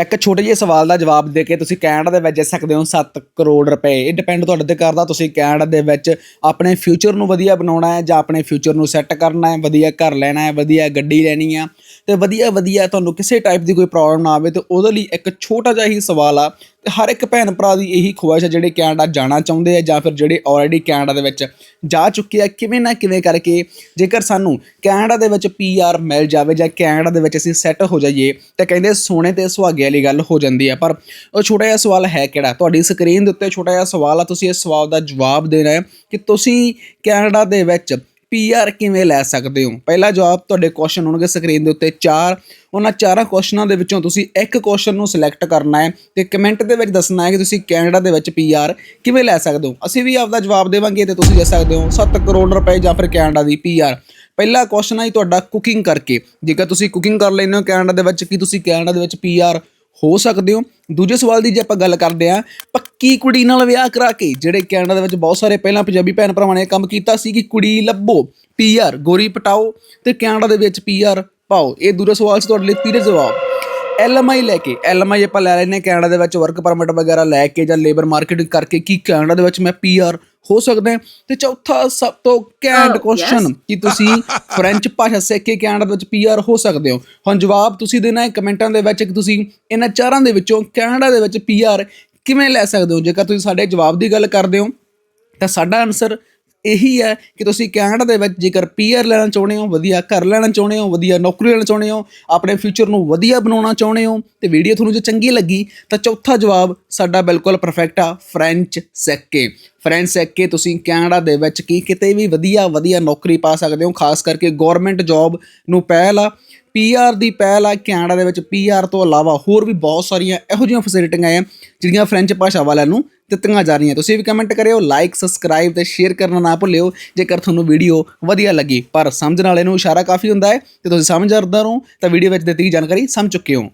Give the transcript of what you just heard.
ਇੱਕ ਛੋਟੇ ਜਿਹੇ ਸਵਾਲ ਦਾ ਜਵਾਬ ਦੇ ਕੇ ਤੁਸੀਂ ਕੈਨੇਡਾ ਦੇ ਵਿੱਚ ਜਾ ਸਕਦੇ ਹੋ 7 ਕਰੋੜ ਰੁਪਏ। ਇਹ ਡਿਪੈਂਡ ਤੁਹਾਡੇ ਤੇ ਕਰਦਾ ਤੁਸੀਂ ਕੈਨੇਡਾ ਦੇ ਵਿੱਚ ਆਪਣੇ ਫਿਊਚਰ ਨੂੰ ਵਧੀਆ ਬਣਾਉਣਾ ਹੈ ਜਾਂ ਆਪਣੇ ਫਿਊਚਰ ਨੂੰ ਸੈੱਟ ਕਰਨਾ ਹੈ, ਵਧੀਆ ਘਰ ਲੈਣਾ ਹੈ, ਵਧੀਆ ਗੱਡੀ ਲੈਣੀ ਆ। ਤੇ ਵਧੀਆ ਵਧੀਆ ਤੁਹਾਨੂੰ ਕਿਸੇ ਟਾਈਪ ਦੀ ਕੋਈ ਪ੍ਰੋਬਲਮ ਨਾ ਆਵੇ ਤੇ ਉਹਦੇ ਲਈ ਇੱਕ ਛੋਟਾ ਜਿਹਾ ਹੀ ਸਵਾਲ ਆ, ਤੇ ਹਰ ਇੱਕ ਭੈਣ ਭਰਾ ਦੀ ਇਹੀ ਖੁਆਇਸ਼ ਹੈ ਜਿਹੜੇ ਕੈਨੇਡਾ ਜਾਣਾ ਚਾਹੁੰਦੇ ਆ ਜਾਂ ਫਿਰ ਜਿਹੜੇ ਆਲਰੇਡੀ ਕੈਨੇਡਾ ਦੇ ਵਿੱਚ ਜਾ ਚੁੱਕੇ ਆ, ਕਿਵੇਂ ਨਾ ਕਿਵੇਂ ਕਰਕੇ ਜੇਕਰ ਸਾਨੂੰ ਕੈਨੇਡਾ ਦੇ ਵਿੱਚ ਪੀਆਰ ਮਿਲ ਜਾਵੇ ਜਾਂ ਕੈਨੇਡਾ ਦੇ ਵਿੱਚ ਅਸੀਂ ਸੈੱਟ ਹੋ ਜਾਈਏ, ਤਾਂ ਕਹਿੰਦੇ ਸੋਨੇ ਤੇ ਸੁਹਾਗੇ ਵਾਲੀ ਗੱਲ ਹੋ ਜਾਂਦੀ ਆ। ਪਰ ਉਹ ਛੋਟਾ ਜਿਹਾ ਸਵਾਲ ਹੈ ਕਿਹੜਾ? ਤੁਹਾਡੀ ਸਕਰੀਨ ਦੇ ਉੱਤੇ ਛੋਟਾ ਜਿਹਾ ਸਵਾਲ ਆ, ਤੁਸੀਂ ਇਸ ਸਵਾਲ ਦਾ ਜਵਾਬ ਦੇਣਾ ਹੈ ਕਿ ਤੁਸੀਂ ਕੈਨੇਡਾ ਦੇ ਵਿੱਚ ਪੀਆਰ ਕਿਵੇਂ ਲੈ ਸਕਦੇ ਹੋ? ਪਹਿਲਾ ਜਵਾਬ ਤੁਹਾਡੇ ਕੁਐਸਚਨ ਹੋਣਗੇ ਸਕਰੀਨ ਦੇ ਉੱਤੇ ਚਾਰ। ਉਹਨਾਂ ਚਾਰਾਂ ਕੁਐਸਚਨਾਂ ਦੇ ਵਿੱਚੋਂ ਤੁਸੀਂ ਇੱਕ ਕੁਐਸਚਨ ਨੂੰ ਸਿਲੈਕਟ ਕਰਨਾ ਹੈ ਤੇ ਕਮੈਂਟ ਦੇ ਵਿੱਚ ਦੱਸਣਾ ਹੈ ਕਿ ਤੁਸੀਂ ਕੈਨੇਡਾ ਦੇ ਵਿੱਚ ਪੀਆਰ ਕਿਵੇਂ ਲੈ ਸਕਦੇ ਹੋ? ਅਸੀਂ ਵੀ ਆਪਦਾ ਜਵਾਬ ਦੇਵਾਂਗੇ ਤੇ ਤੁਸੀਂ ਦੇ ਸਕਦੇ ਹੋ 7 ਕਰੋੜ ਰੁਪਏ ਜਾਂ ਫਿਰ ਕੈਨੇਡਾ ਦੀ ਪੀਆਰ ਪਹਿਲਾ ਕੁਐਸਚਨ ਹੈ ਜੀ ਤੁਹਾਡਾ ਕੁਕਿੰਗ ਕਰਕੇ। ਜੇਕਰ ਤੁਸੀਂ ਕੁਕਿੰਗ ਕਰ ਲੈਂਦੇ ਹੋ ਕੈਨੇਡਾ ਦੇ ਵਿੱਚ, ਕੀ ਤੁਸੀਂ ਕੈਨੇਡਾ ਦੇ ਵਿੱਚ ਪੀਆਰ ਹੋ ਸਕਦੇ ਹੋ? ਦੂਜੇ ਸਵਾਲ ਦੀ ਜੇ ਆਪਾਂ ਗੱਲ ਕਰਦੇ ਆ ਪੱਕੀ ਕੁੜੀ ਨਾਲ ਵਿਆਹ ਕਰਾ ਕੇ? ਜਿਹੜੇ ਕੈਨੇਡਾ ਦੇ ਵਿੱਚ ਬਹੁਤ ਸਾਰੇ ਪਹਿਲਾਂ ਪੰਜਾਬੀ ਭੈਣ ਭਰਾਵਾਂ ਨੇ ਕੰਮ ਕੀਤਾ ਸੀ ਕਿ ਕੁੜੀ ਲੱਭੋ ਪੀਆਰ ਗੋਰੀ ਪਟਾਓ ਤੇ ਕੈਨੇਡਾ ਦੇ ਵਿੱਚ ਪੀਆਰ ਪਾਓ। ਇਹ ਦੂਜੇ ਸਵਾਲ ਸੀ ਤੁਹਾਡੇ ਲਈ ਤੀਰੇ ਜਵਾਬ। ਐਲਐਮਆਈ ਲੈ ਕੇ ਐਲਐਮਆਈ ਆਪਾਂ ਲੈ ਲੈਨੇ ਕੈਨੇਡਾ ਦੇ ਵਿੱਚ ਵਰਕ ਪਰਮਿਟ ਵਗੈਰਾ ਲੈ ਕੇ ਜਾਂ ਲੇਬਰ ਮਾਰਕੀਟਿੰਗ ਕਰਕੇ ਕੀ ਕੈਨੇਡਾ ਦੇ ਵਿੱਚ ਮੈਂ ਪੀਆਰ ਹੋ ਸਕਦਾ ਹਾਂ? ਤੇ ਚੌਥਾ ਸਭ ਤੋਂ ਕੈਂਡ ਕੁਐਸਚਨ ਕਿ ਤੁਸੀਂ ਫ੍ਰੈਂਚ ਭਾਸ਼ਾ ਸਿੱਖ ਕੇ ਕੈਨੇਡਾ ਦੇ ਵਿੱਚ ਪੀਆਰ ਹੋ ਸਕਦੇ ਹੋ? ਹੁਣ ਜਵਾਬ ਤੁਸੀਂ ਦੇਣਾ ਹੈ ਕਮੈਂਟਾਂ ਦੇ ਵਿੱਚ ਕਿ ਤੁਸੀਂ ਇਹਨਾਂ ਚਾਰਾਂ ਦੇ ਵਿੱਚੋਂ ਕੈਨੇਡਾ ਦੇ ਵਿੱਚ ਪੀਆਰ ਕਿਵੇਂ ਲੈ ਸਕਦੇ ਹੋ? ਜੇਕਰ ਤੁਸੀਂ ਸਾਡੇ ਜਵਾਬ ਦੀ ਗੱਲ ਕਰਦੇ ਹੋ, ਤਾਂ ਸਾਡਾ ਆਨਸਰ ਇਹੀ ਹੈ ਕਿ ਤੁਸੀਂ ਕੈਨੇਡਾ ਦੇ ਵਿੱਚ ਜੇਕਰ ਪੀਆਰ ਲੈਣਾ ਚਾਹੁੰਦੇ ਹੋ, ਵਧੀਆ ਘਰ ਲੈਣਾ ਚਾਹੁੰਦੇ ਹੋ, ਵਧੀਆ ਨੌਕਰੀ ਲੈਣਾ ਚਾਹੁੰਦੇ ਹੋ, ਆਪਣੇ ਫਿਊਚਰ ਨੂੰ ਵਧੀਆ ਬਣਾਉਣਾ ਚਾਹੁੰਦੇ ਹੋ, ਤੇ ਵੀਡੀਓ ਤੁਹਾਨੂੰ ਜੇ ਚੰਗੀ ਲੱਗੀ, ਤਾਂ ਚੌਥਾ ਜਵਾਬ ਸਾਡਾ ਬਿਲਕੁਲ ਪਰਫੈਕਟ ਆ ਫ੍ਰੈਂਚ ਸਿੱਖ ਕੇ ਫ੍ਰੈਂਚ ਸਿੱਖ ਕੇ ਤੁਸੀਂ ਕੈਨੇਡਾ ਦੇ ਵਿੱਚ ਕੀ ਕਿਤੇ ਵੀ ਵਧੀਆ ਵਧੀਆ ਨੌਕਰੀ ਪਾ ਸਕਦੇ ਹੋ, ਖਾਸ ਕਰਕੇ ਗਵਰਨਮੈਂਟ ਜੌਬ ਨੂੰ ਪਹਿਲ ਆ। ਪੀਆਰ ਦੀ ਪਹਿਲ ਆ ਕੈਨੇਡਾ ਦੇ ਵਿੱਚ। ਪੀਆਰ ਤੋਂ ਇਲਾਵਾ ਹੋਰ ਵੀ ਬਹੁਤ ਸਾਰੀਆਂ ਇਹੋ ਜਿਹੀਆਂ ਫੈਸਿਲਿਟੀਆਂ ਆ ਜਿਹੜੀਆਂ ਫ੍ਰੈਂਚ ਭਾਸ਼ਾ ਵਾਲਿਆਂ ਨੂੰ ਦਿੱਤੀਆਂ ਜਾ ਰਹੀਆਂ। ਤੁਸੀਂ ਵੀ ਕਮੈਂਟ ਕਰਿਓ ਲਾਈਕ ਸਬਸਕ੍ਰਾਈਬ ਤੇ ਸ਼ੇਅਰ ਕਰਨਾ ਨਾ ਭੁੱਲਿਓ। ਜੇਕਰ ਤੁਹਾਨੂੰ ਵੀਡੀਓ ਵਧੀਆ ਲੱਗੀ, ਪਰ ਸਮਝਣ ਵਾਲੇ ਨੂੰ ਇਸ਼ਾਰਾ ਕਾਫੀ ਹੁੰਦਾ ਹੈ, ਤੇ ਤੁਸੀਂ ਸਮਝਦਾਰ ਹੋ ਤਾਂ ਵੀਡੀਓ ਵਿੱਚ ਦਿੱਤੀ ਜਾਣਕਾਰੀ ਸਮਝ ਚੁੱਕੇ ਹੋ।